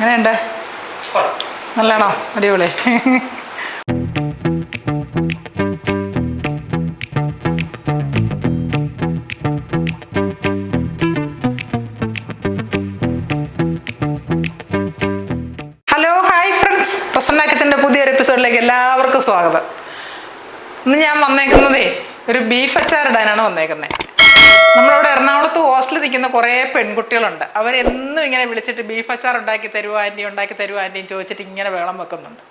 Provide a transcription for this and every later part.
എങ്ങനെയുണ്ട്? നല്ലതാണോ? അടിപൊളി. എപ്പിസോഡിലേക്ക് എല്ലാവർക്കും സ്വാഗതം. ഇന്ന് ഞാൻ വന്നേക്കുന്നതേ ഒരു ബീഫ് അച്ചാർ ഇടാനാണ് വന്നേക്കുന്നത് നമ്മളിവിടെ എറണാകുളത്ത് ഹോസ്റ്റലിൽ നിൽക്കുന്ന കുറേ പെൺകുട്ടികളുണ്ട്. അവരെന്നും ഇങ്ങനെ വിളിച്ചിട്ട് ബീഫ് അച്ചാർ ഉണ്ടാക്കി തരുമോ ആന്റി ഉണ്ടാക്കി തരുമോ ആന്റിയും ചോദിച്ചിട്ട് ഇങ്ങനെ വേളം വെക്കുന്നുണ്ട്.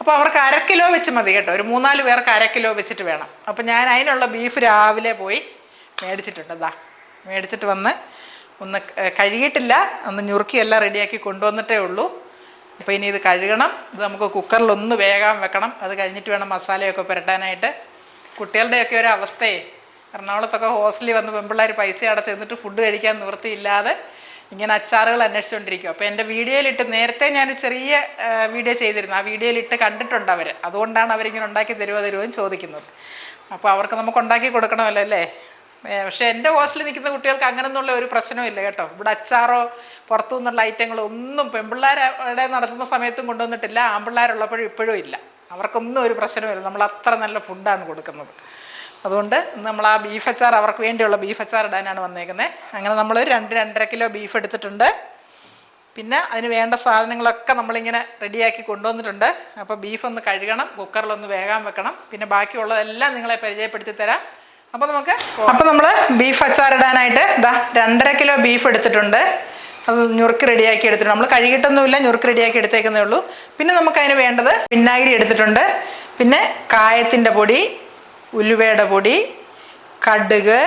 അപ്പോൾ അവർക്ക് അര കിലോ വെച്ച് മതി കേട്ടോ. ഒരു മൂന്നാൽ പേർക്ക് അര കിലോ വെച്ചിട്ട് വേണം. അപ്പോൾ ഞാൻ അതിനുള്ള ബീഫ് രാവിലെ പോയി മേടിച്ചിട്ടുണ്ട്. ദാ മേടിച്ചിട്ട് വന്ന് ഒന്ന് കഴുകിയിട്ടില്ല. ഒന്ന് ഞുറുക്കി എല്ലാം റെഡിയാക്കി കൊണ്ടുവന്നിട്ടേ ഉള്ളൂ. അപ്പോൾ ഇനി ഇത് കഴുകണം. ഇത് നമുക്ക് കുക്കറിൽ ഒന്ന് വേഗം വെക്കണം. അത് കഴിഞ്ഞിട്ട് വേണം മസാലയൊക്കെ പുരട്ടാനായിട്ട്. കുട്ടികളുടെയൊക്കെ ഒരു അവസ്ഥയെ എറണാകുളത്തൊക്കെ ഹോസ്റ്റലിൽ വന്ന് പെമ്പിള്ളേർ പൈസ അടച്ച് ചെന്നിട്ട് ഫുഡ് കഴിക്കാൻ നിവൃത്തിയില്ലാതെ ഇങ്ങനെ അച്ചാറുകൾ അന്വേഷിച്ചുകൊണ്ടിരിക്കും അപ്പോൾ എന്റെ വീഡിയോയിലിട്ട് നേരത്തെ ഞാൻ ചെറിയ വീഡിയോ ചെയ്തിരുന്നു. ആ വീഡിയോയിലിട്ട് കണ്ടിട്ടുണ്ട് അവർ അതുകൊണ്ടാണ് അവരിങ്ങനെ ഉണ്ടാക്കി തരുമോ തരുമോ ചോദിക്കുന്നത്. അപ്പോൾ അവർക്ക് നമുക്ക് ഉണ്ടാക്കി കൊടുക്കണമല്ലോ അല്ലേ? പക്ഷേ എന്റെ ഹോസ്റ്റലിൽ നിൽക്കുന്ന കുട്ടികൾക്ക് അങ്ങനെയൊന്നുള്ള ഒരു പ്രശ്നമില്ല കേട്ടോ. ഇവിടെ അച്ചാറോ പുറത്തു നിന്നുള്ള ഐറ്റങ്ങളോ ഒന്നും പെൺപിള്ളേരുടെ നടത്തുന്ന സമയത്തും കൊണ്ടുവന്നിട്ടില്ല. ആൺപിള്ളേരുള്ളപ്പോഴും ഇപ്പോഴും ഇല്ല. അവർക്കൊന്നും ഒരു പ്രശ്നമില്ല നമ്മൾ അത്ര നല്ല ഫുഡാണ് കൊടുക്കുന്നത്. അതുകൊണ്ട് നമ്മൾ ആ ബീഫ് അച്ചാർ അവർക്ക് വേണ്ടിയുള്ള ബീഫ് അച്ചാർ ഇടാനാണ് വന്നേക്കുന്നത് അങ്ങനെ നമ്മൾ രണ്ട് രണ്ടര കിലോ ബീഫ് എടുത്തിട്ടുണ്ട്. പിന്നെ അതിന് വേണ്ട സാധനങ്ങളൊക്കെ നമ്മളിങ്ങനെ റെഡിയാക്കി കൊണ്ടുവന്നിട്ടുണ്ട്. അപ്പോൾ ബീഫ് ഒന്ന് കഴുകണം കുക്കറിലൊന്ന് വേഗം വെക്കണം. പിന്നെ ബാക്കിയുള്ളതെല്ലാം നിങ്ങളെ പരിചയപ്പെടുത്തി തരാം. അപ്പോൾ നമുക്ക് അപ്പോൾ നമ്മൾ ബീഫ് അച്ചാർ ഇടാനായിട്ട് ഇതാ രണ്ടര കിലോ ബീഫ് എടുത്തിട്ടുണ്ട്. അത് ഞുറുക്ക് റെഡിയാക്കി എടുത്തിട്ടുണ്ട്. നമ്മൾ കഴുകിയിട്ടൊന്നുമില്ല ഞുറുക്ക് റെഡിയാക്കി എടുത്തേക്കുന്നേ ഉള്ളൂ. പിന്നെ നമുക്ക് അതിന് വേണ്ടത് വിനാഗിരി എടുത്തിട്ടുണ്ട്. പിന്നെ കായത്തിന്റെ പൊടി ഉലുവയുടെ പൊടി കടുക്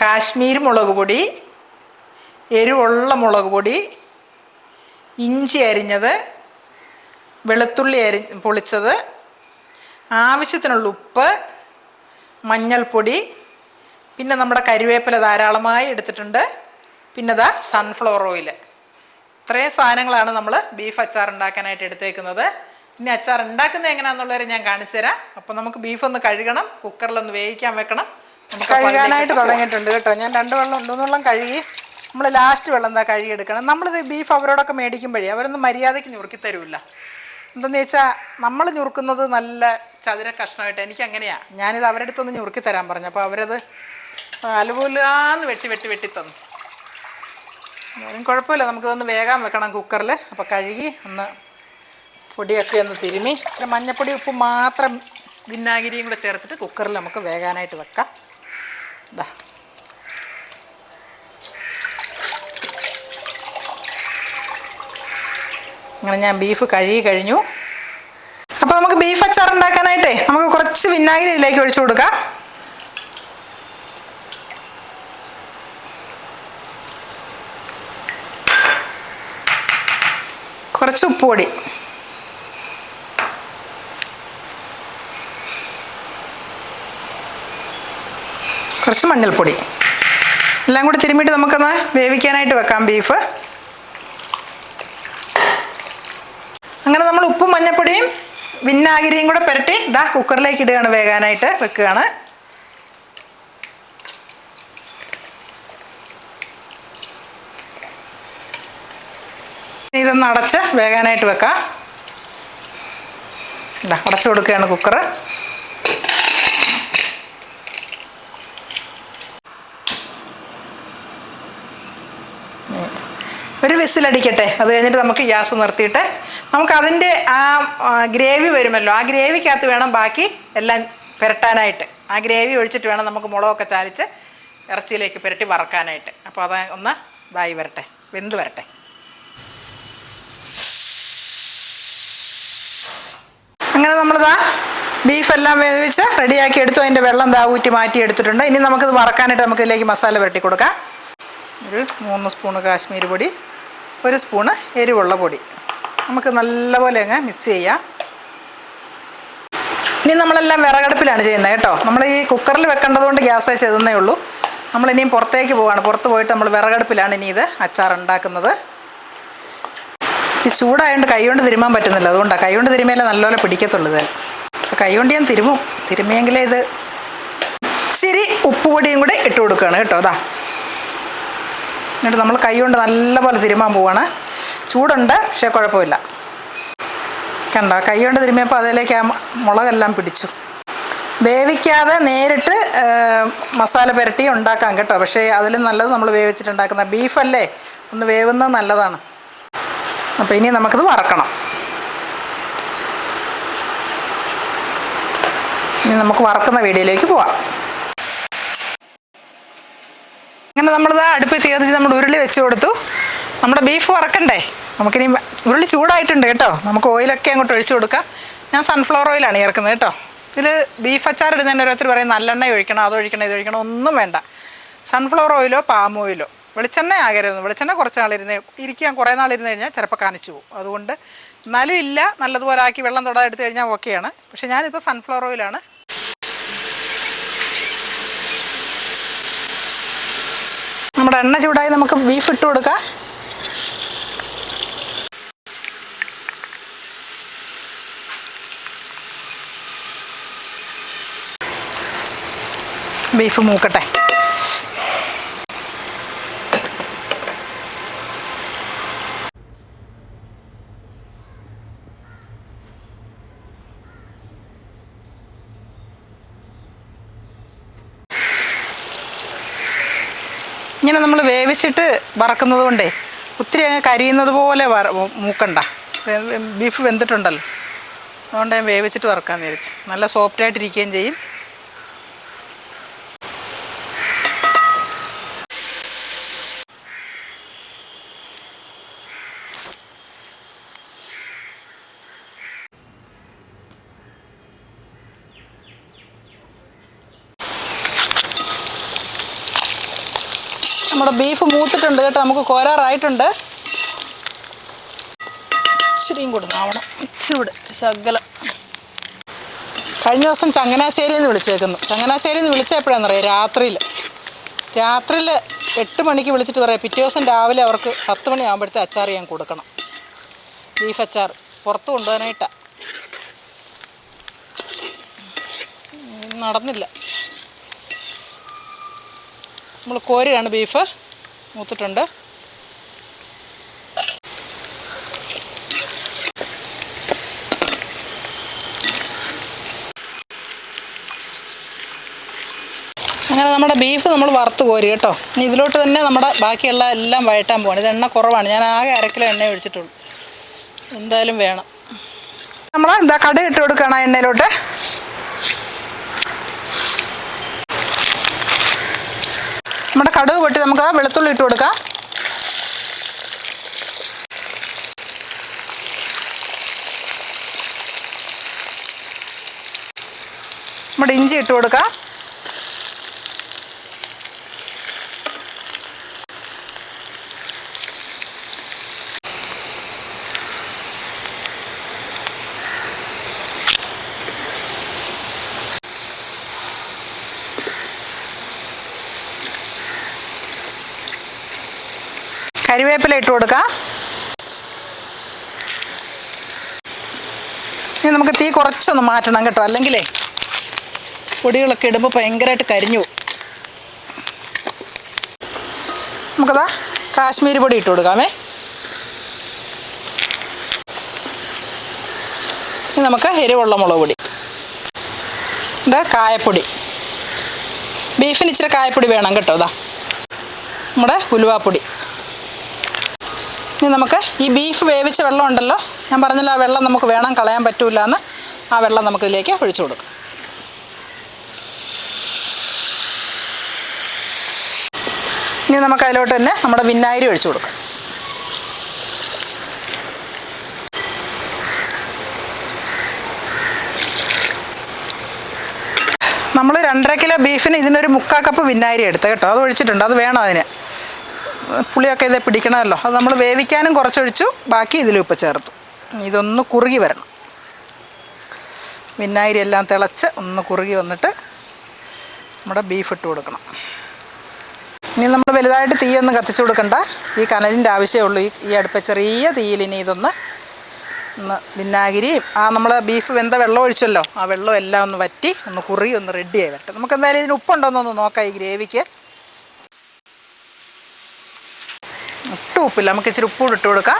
കാശ്മീർ മുളക് പൊടി എരിവുള്ള മുളക് പൊടി ഇഞ്ചി അരിഞ്ഞത് വെളുത്തുള്ളി അരി പൊളിച്ചത് ആവശ്യത്തിനുള്ള ഉപ്പ് മഞ്ഞൾപ്പൊടി പിന്നെ നമ്മുടെ കരിവേപ്പില ധാരാളമായി എടുത്തിട്ടുണ്ട്. പിന്നെ ദാ സൺഫ്ലവർ ഓയിൽ ഇത്രയും സാധനങ്ങളാണ് നമ്മൾ ബീഫ് അച്ചാർ ഉണ്ടാക്കാനായിട്ട് എടുത്തേക്കുന്നത്. ഇനി അച്ചാർ ഉണ്ടാക്കുന്നത് എങ്ങനെയാണെന്നുള്ളവരെ ഞാൻ കാണിച്ചു തരാം അപ്പോൾ നമുക്ക് ബീഫ് ഒന്ന് കഴുകണം കുക്കറിലൊന്ന് വേവിക്കാൻ വെക്കണം. കഴുകാനായിട്ട് തുടങ്ങിയിട്ടുണ്ട് കേട്ടോ. ഞാൻ രണ്ട് വെള്ളം മൂന്ന് വെള്ളം കഴുകി നമ്മൾ ലാസ്റ്റ് വെള്ളം എന്താ കഴുകിയെടുക്കണം നമ്മളിത് ബീഫ് അവരോടൊക്കെ മേടിക്കുമ്പോഴേ അവരൊന്നും മര്യാദയ്ക്ക് ഞുറുക്കി തരില്ല എന്തെന്ന് വെച്ചാൽ നമ്മൾ ഞുറുക്കുന്നത് നല്ല ചതുര കഷ്ണമായിട്ട് എനിക്ക് അങ്ങനെയാണ് ഞാനിത് അവരുടെ അടുത്തൊന്ന് ഞുറുക്കി തരാൻ പറഞ്ഞു. അപ്പോൾ അവരത് അലുപോലാന്ന് വെട്ടി വെട്ടി വെട്ടി തന്നു. കുഴപ്പമില്ല. നമുക്കിതൊന്ന് വേഗം വെക്കണം കുക്കറിൽ അപ്പോൾ കഴുകി ഒന്ന് പൊടിയൊക്കെ ഒന്ന് തിരുമി. ഇച്ചിരി മഞ്ഞപ്പൊടി ഉപ്പ് മാത്രം വിനാഗിരിയും കൂടെ ചേർത്തിട്ട് കുക്കറിൽ നമുക്ക് വേകാനായിട്ട് വെക്കാം. ഇതാ അങ്ങനെ ഞാൻ ബീഫ് കഴുകി കഴിഞ്ഞു. അപ്പോൾ നമുക്ക് ബീഫ് അച്ചാർ ഉണ്ടാക്കാനായിട്ടേ നമുക്ക് കുറച്ച് വിനാഗിരി ഇതിലേക്ക് ഒഴിച്ചു കൊടുക്കാം. കുറച്ച് ഉപ്പുപൊടി കുറച്ച് മഞ്ഞൾപ്പൊടി. എല്ലാം കൂടി തിരുമ്മിയിട്ട് നമുക്കൊന്ന് വേവിക്കാനായിട്ട് വെക്കാം ബീഫ്. അങ്ങനെ നമ്മൾ ഉപ്പും മഞ്ഞൾപ്പൊടിയും വിന്നാഗിരിയും കൂടെ പുരട്ടി ഇതാ കുക്കറിലേക്ക് ഇടുകയാണ് വേകാനായിട്ട് വെക്കുകയാണ്. ഇതൊന്ന് അടച്ച് വേകാനായിട്ട് വെക്കാം. അടച്ചു കൊടുക്കുകയാണ് കുക്കർ ഒരു വിസിലടിക്കട്ടെ അത് കഴിഞ്ഞിട്ട് നമുക്ക് ഗ്യാസ് നിർത്തിയിട്ട് നമുക്ക് അതിന്റെ ആ ഗ്രേവി വരുമല്ലോ. ആ ഗ്രേവിക്കകത്ത് വേണം ബാക്കി എല്ലാം പുരട്ടാനായിട്ട്. ആ ഗ്രേവി ഒഴിച്ചിട്ട് വേണം നമുക്ക് മുളകൊക്കെ ചാലിച്ച് ഇറച്ചിയിലേക്ക് പുരട്ടി വറക്കാനായിട്ട്. അപ്പോൾ അത് ഒന്ന് ഇതായി വരട്ടെ. വെന്ത് വരട്ടെ. അങ്ങനെ നമ്മളിതാ ബീഫെല്ലാം വേവിച്ച് റെഡിയാക്കി എടുത്തു. അതിന്റെ വെള്ളം ദാ ഊറ്റി മാറ്റി എടുത്തിട്ടുണ്ട്. ഇനി നമുക്കിത് വറക്കാനായിട്ട് നമുക്കിതിലേക്ക് മസാല പുരട്ടി കൊടുക്കാം. ഒരു മൂന്ന് സ്പൂണ് കാശ്മീർ പൊടി. ഒരു സ്പൂണ് എരിവുള്ള പൊടി. നമുക്ക് നല്ലപോലെ അങ്ങ് മിക്സ് ചെയ്യാം. ഇനി നമ്മളെല്ലാം വിറകടുപ്പിലാണ് ചെയ്യുന്നത് കേട്ടോ. നമ്മൾ ഈ കുക്കറിൽ വെക്കേണ്ടത് കൊണ്ട് ഗ്യാസ് ചെയ്തതേ ഉള്ളൂ. നമ്മൾ ഇനിയും പുറത്തേക്ക് പോവാണ്. പുറത്ത് പോയിട്ട് നമ്മൾ വിറകടുപ്പിലാണ് ഇനി ഇത് അച്ചാർ ഉണ്ടാക്കുന്നത്. ഈ ചൂടായതുകൊണ്ട് കൈകൊണ്ട് തിരുമാൻ പറ്റുന്നില്ല. അതുകൊണ്ടാണ് കൈകൊണ്ട് കൊണ്ട് തിരുമിയാലേ നല്ലപോലെ പിടിക്കത്തുള്ളൂ ഇത്. കൈ കൊണ്ട് ഞാൻ തിരുമും. തിരുമിയെങ്കിലേ ഇത് ഇച്ചിരി ഉപ്പുപൊടിയും കൂടെ ഇട്ട് കൊടുക്കുകയാണ് കേട്ടോ. അതാ എന്നിട്ട് നമ്മൾ കൈ കൊണ്ട് നല്ലപോലെ തിരുമാൻ പോവാണ്. ചൂടുണ്ട് പക്ഷേ കുഴപ്പമില്ല. കണ്ടോ? കൈ കൊണ്ട് തിരുമ്മിയപ്പോൾ അതിലേക്ക് ആ മുളകെല്ലാം പിടിച്ചു. വേവിക്കാതെ നേരിട്ട് മസാല പുരട്ടി ഉണ്ടാക്കാം കേട്ടോ. പക്ഷേ അതിലും നല്ലത് നമ്മൾ വേവിച്ചിട്ടുണ്ടാക്കുന്ന ബീഫല്ലേ? ഒന്ന് വേവുന്നത് നല്ലതാണ്. അപ്പോൾ ഇനി നമുക്കിത് വറക്കണം. ഇനി നമുക്ക് വറക്കുന്ന വീഡിയോയിലേക്ക് പോവാം. അങ്ങനെ നമ്മളിത് അടുപ്പിൽ തീർച്ച നമ്മൾ ഉരുളി വെച്ച് കൊടുത്തു. നമ്മുടെ ബീഫ് വറക്കണ്ടേ? നമുക്കിനി ഉരുളി ചൂടായിട്ടുണ്ട് കേട്ടോ. നമുക്ക് ഓയിലൊക്കെ അങ്ങോട്ട് ഒഴിച്ചു കൊടുക്കാം. ഞാൻ സൺഫ്ലവർ ഓയിലാണ് ചേർക്കുന്നത് കേട്ടോ. ഇതിൽ ബീഫ് അച്ചാർ ഇടുന്നതിന് ഓരോരുത്തർ പറയും നല്ലെണ്ണ ഒഴിക്കണം അത് ഒഴിക്കണം ഇത് ഒഴിക്കണം ഒന്നും വേണ്ട. സൺഫ്ലവർ ഓയിലോ പാം ഓയിലോ വെളിച്ചെണ്ണ ആകരുത്. വെളിച്ചെണ്ണ കുറച്ച് നാളിരുന്ന് ഇരിക്കാൻ കുറേ നാളിരുന്ന് കഴിഞ്ഞാൽ ചിലപ്പോൾ കാണിച്ചു പോകും. അതുകൊണ്ട് എന്നാലും നല്ലതുപോലെ ആക്കി വെള്ളം തൊടാതെ എടുത്തു കഴിഞ്ഞാൽ ഓക്കെയാണ് പക്ഷേ ഞാനിപ്പോൾ സൺഫ്ലവർ ഓയിലാണ് എണ്ണ ചൂടായി നമുക്ക് ബീഫ് ഇട്ട് കൊടുക്കാം. ബീഫ് മൂക്കട്ടെ. ഇങ്ങനെ നമ്മൾ വേവിച്ചിട്ട് വറക്കുന്നത് കൊണ്ടേ ഒത്തിരി അങ്ങ് കരിയുന്നത് പോലെ വറ മൂക്കണ്ട. ബീഫ് വെന്തിട്ടുണ്ടല്ലോ. അതുകൊണ്ട് ഞാൻ വേവിച്ചിട്ട് വറക്കാൻ വിചാരിച്ചു. നല്ല സോഫ്റ്റായിട്ടിരിക്കുകയും ചെയ്യും. നമ്മുടെ ബീഫ് മൂത്തിട്ടുണ്ട് കേട്ടോ നമുക്ക് കോരാറായിട്ടുണ്ട്. ഇച്ചിരിയും കൂടെ നാവണം ഇച്ചിരി ശകലം. കഴിഞ്ഞ ദിവസം ചങ്ങനാശ്ശേരിയിൽ നിന്ന് വിളിച്ചേക്കുന്നു. ചങ്ങനാശ്ശേരിയിൽ നിന്ന് വിളിച്ചപ്പോഴാണെന്നറിയാം രാത്രിയിൽ രാത്രിയിൽ എട്ട് മണിക്ക് വിളിച്ചിട്ട് പറയാം പിറ്റേ ദിവസം രാവിലെ അവർക്ക് പത്ത് മണിയാകുമ്പോഴത്തെ അച്ചാർ ഞാൻ കൊടുക്കണം. ബീഫ് അച്ചാർ പുറത്ത് കൊണ്ടുപോകാനായിട്ടാണ് നടന്നില്ല. നമ്മൾ കോരിയാണ് ബീഫ് മൂത്തിട്ടുണ്ട്. അങ്ങനെ നമ്മുടെ ബീഫ് നമ്മൾ വറുത്ത് കോരി കേട്ടോ. ഇനി ഇതിലോട്ട് തന്നെ നമ്മുടെ ബാക്കിയുള്ള എല്ലാം വഴറ്റാൻ പോകണം ഇത് എണ്ണ കുറവാണ്. ഞാൻ ആകെ അരക്കിലോ എണ്ണ ഒഴിച്ചിട്ടുള്ളൂ. എന്തായാലും വേണം. നമ്മൾ എന്താ കടുക് കൊടുക്കണം എണ്ണയിലോട്ട്. നമ്മുടെ കടുക് പൊട്ടി നമുക്ക് വെളുത്തുള്ളി ഇട്ട് കൊടുക്കാം. നമ്മുടെ ഇഞ്ചി ഇട്ട് കൊടുക്കാം. കരിവേപ്പില ഇട്ട് കൊടുക്കാം. ഇനി നമുക്ക് തീ കുറച്ചൊന്ന് മാറ്റണം കേട്ടോ. അല്ലെങ്കിലേ പൊടികളൊക്കെ ഇടുമ്പോൾ ഭയങ്കരമായിട്ട് കരിഞ്ഞു നമുക്കതാ കാശ്മീരി പൊടി ഇട്ട് കൊടുക്കാമേ. ഇനി നമുക്ക് എരിവുള്ള മുളക് പൊടി. ഇത് കായപ്പൊടി. ബീഫിന് ഇച്ചിരി കായപ്പൊടി വേണം കേട്ടോ ഇതാ. നമ്മുടെ ഉലുവാപ്പൊടി. ഇനി നമുക്ക് ഈ ബീഫ് വേവിച്ച വെള്ളം ഉണ്ടല്ലോ. ഞാൻ പറഞ്ഞല്ലോ ആ വെള്ളം നമുക്ക് വേണം കളയാൻ പറ്റൂല എന്ന് ആ വെള്ളം നമുക്ക് ഇതിലേക്ക് ഒഴിച്ചു കൊടുക്കാം. ഇനി നമുക്ക് അതിലോട്ട് തന്നെ നമ്മുടെ വിനാഗിരി ഒഴിച്ചു കൊടുക്കാം. നമ്മൾ രണ്ടര കിലോ ബീഫിന് ഇതിനൊരു മുക്കാൽ കപ്പ് വിനാഗിരി എടുത്ത് കേട്ടോ. അത് ഒഴിച്ചിട്ടുണ്ട്. അത് വേണം അതിന്. പുളിയൊക്കെ ഇതേ പിടിക്കണമല്ലോ. അത് നമ്മൾ വേവിക്കാനും കുറച്ചൊഴിച്ചു. ബാക്കി ഇതിലും ഉപ്പ് ചേർത്തു. ഇതൊന്ന് കുറുകി വരണം. വിനാഗിരി എല്ലാം തിളച്ച് ഒന്ന് കുറുകി വന്നിട്ട് നമ്മുടെ ബീഫ് ഇട്ട് കൊടുക്കണം. ഇനി നമ്മൾ വലുതായിട്ട് തീയൊന്നും കത്തിച്ചു കൊടുക്കണ്ട. ഈ കനലിന്റെ ആവശ്യമേ ഉള്ളൂ. ഈ ഈ അടുപ്പ ചെറിയ തീയിൽ ഇനി ഇതൊന്ന് ഒന്ന് വിനാഗിരിയും ആ നമ്മൾ ബീഫ് വെന്ത വെള്ളം ഒഴിച്ചല്ലോ. ആ വെള്ളം എല്ലാം ഒന്ന് വറ്റി ഒന്ന് കുറുകി ഒന്ന് റെഡിയായി വരട്ടെ. നമുക്ക് എന്തായാലും ഇതിന് ഉപ്പുണ്ടോയെന്നൊന്ന് നോക്കാം ഈ ഗ്രേവിക്ക്. ഒട്ടും ഉപ്പില്ല നമുക്ക് ഇച്ചിരി ഉപ്പ് ഇട്ട് കൊടുക്കാം.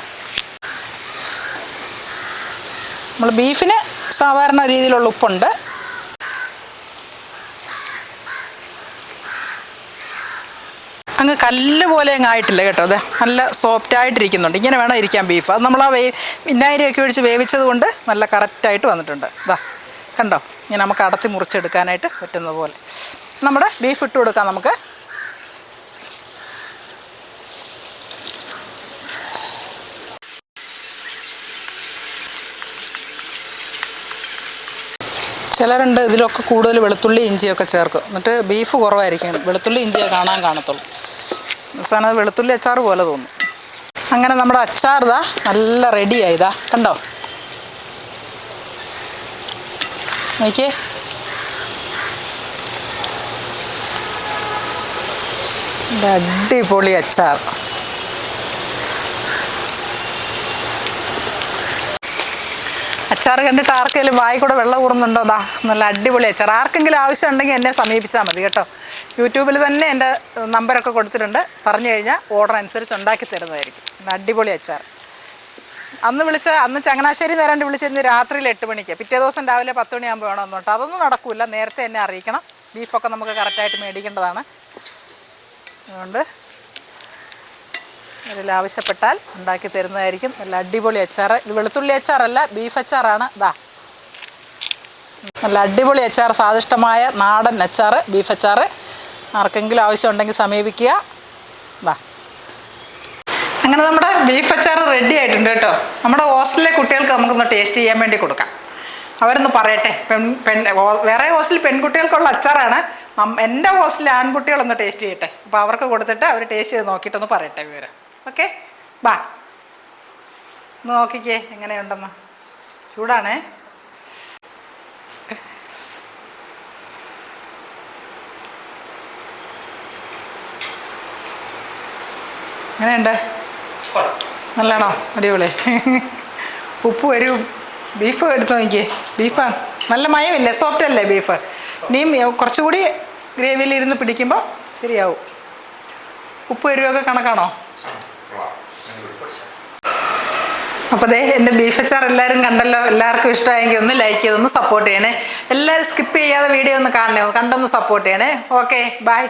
നമ്മൾ ബീഫിന് സാധാരണ രീതിയിലുള്ള ഉപ്പുണ്ട്. അങ്ങ് കല്ല് പോലെ അങ്ങ് ആയിട്ടില്ല കേട്ടോ. അതെ നല്ല സോഫ്റ്റായിട്ടിരിക്കുന്നുണ്ട് ഇങ്ങനെ വേണം ഇരിക്കാൻ ബീഫ്. അത് നമ്മൾ ആ വേ വിന്നായിരിയൊക്കെ ഒഴിച്ച് വേവിച്ചത് കൊണ്ട് നല്ല കറക്റ്റായിട്ട് വന്നിട്ടുണ്ട്. ഇതാ കണ്ടോ? ഇങ്ങനെ നമുക്ക് അടത്തി മുറിച്ചെടുക്കാനായിട്ട് പറ്റുന്ന പോലെ. നമ്മുടെ ബീഫ് ഇട്ട് കൊടുക്കാം നമുക്ക്. ചിലരുണ്ട് ഇതിലൊക്കെ കൂടുതൽ വെളുത്തുള്ളി ഇഞ്ചിയൊക്കെ ചേർക്കും. എന്നിട്ട് ബീഫ് കുറവായിരിക്കും. വെളുത്തുള്ളി ഇഞ്ചിയെ കാണാൻ കാണത്തുള്ളൂ. സാധനം വെളുത്തുള്ളി അച്ചാർ പോലെ തോന്നും. അങ്ങനെ നമ്മുടെ അച്ചാർ ഇതാ നല്ല റെഡിയായി ഇതാ കണ്ടോ? നോക്കിയേ. അടിപൊളി അച്ചാർ. അച്ചാർ കണ്ടിട്ട് ആർക്കെങ്കിലും വായി കൂടെ വെള്ളം ഊറുന്നുണ്ടോ? ദാ നല്ല അടിപൊളി അച്ചാർ. ആർക്കെങ്കിലും ആവശ്യം ഉണ്ടെങ്കിൽ എന്നെ സമീപിച്ചാൽ മതി കേട്ടോ. യൂട്യൂബിൽ തന്നെ എന്റെ നമ്പറൊക്കെ കൊടുത്തിട്ടുണ്ട്. പറഞ്ഞു കഴിഞ്ഞാൽ ഓർഡർ അനുസരിച്ച് ഉണ്ടാക്കി തരുന്നതായിരിക്കും. അടിപൊളി അച്ചാർ. അന്ന് വിളിച്ച അന്ന് ചങ്ങനാശ്ശേരി നേരാണ്ട് വിളിച്ചിരുന്ന് രാത്രിയിൽ എട്ട് മണിക്ക്. പിറ്റേ ദിവസം രാവിലെ പത്ത് മണിയാകുമ്പോൾ വേണം എന്നിട്ട് അതൊന്നും നടക്കില്ല നേരത്തെ എന്നെ അറിയിക്കണം. ബീഫൊക്കെ നമുക്ക് കറക്റ്റായിട്ട് മേടിക്കേണ്ടതാണ്. അതുകൊണ്ട് ഇതിൽ ആവശ്യപ്പെട്ടാൽ ഉണ്ടാക്കി തരുന്നതായിരിക്കും. നല്ല അടിപൊളി അച്ചാർ ഇത് വെളുത്തുള്ളി അച്ചാറല്ല ബീഫ് അച്ചാറാണ്. ഇതാ നല്ല അടിപൊളി അച്ചാർ സ്വാദിഷ്ടമായ നാടൻ അച്ചാർ ബീഫ് അച്ചാർ ആർക്കെങ്കിലും ആവശ്യമുണ്ടെങ്കിൽ സമീപിക്കുക. ഇതാ അങ്ങനെ നമ്മുടെ ബീഫ് അച്ചാർ റെഡി ആയിട്ടുണ്ട് കേട്ടോ. നമ്മുടെ ഹോസ്റ്റലിലെ കുട്ടികൾക്ക് നമുക്കൊന്ന് ടേസ്റ്റ് ചെയ്യാൻ വേണ്ടി കൊടുക്കാം. അവരൊന്ന് പറയട്ടെ. പെൺ പെൺ വേറെ ഹോസ്റ്റലിൽ പെൺകുട്ടികൾക്കുള്ള അച്ചാറാണ്. എന്റെ ഹോസ്റ്റലിൽ ആൺകുട്ടികളൊന്ന് ടേസ്റ്റ് ചെയ്യട്ടെ. അപ്പോൾ അവർക്ക് കൊടുത്തിട്ട് അവർ ടേസ്റ്റ് ചെയ്ത് നോക്കിയിട്ടൊന്ന് പറയട്ടെ വിവരം. ഓക്കെ? ഒന്ന് നോക്കിക്കേ എങ്ങനെയുണ്ടെന്ന്. ചൂടാണേ? എങ്ങനെയുണ്ട്? നല്ലതാണോ? അടിപൊളി. ഉപ്പ് വരും. ബീഫ് എടുത്ത് നോക്കിയേ ബീഫാണ്. നല്ല മയമില്ലേ? സോഫ്റ്റ് അല്ലേ ബീഫ്? ഇനിയും കുറച്ചുകൂടി ഗ്രേവിയിൽ ഇരുന്ന് പിടിക്കുമ്പോൾ ശരിയാവും. ഉപ്പ് വരുമൊക്കെ കണക്കാണോ? അപ്പോൾ ദേ എന്റെ ബീഫ് അച്ചാർ എല്ലാവരും കണ്ടല്ലോ എല്ലാവർക്കും ഇഷ്ടമായെങ്കിൽ ഒന്ന് ലൈക്ക് ചെയ്തൊന്ന് സപ്പോർട്ട് ചെയ്യണേ. എല്ലാവരും സ്കിപ്പ് ചെയ്യാതെ വീഡിയോ ഒന്ന് കാണണേ കണ്ടൊന്ന് സപ്പോർട്ട് ചെയ്യണേ. Okay bye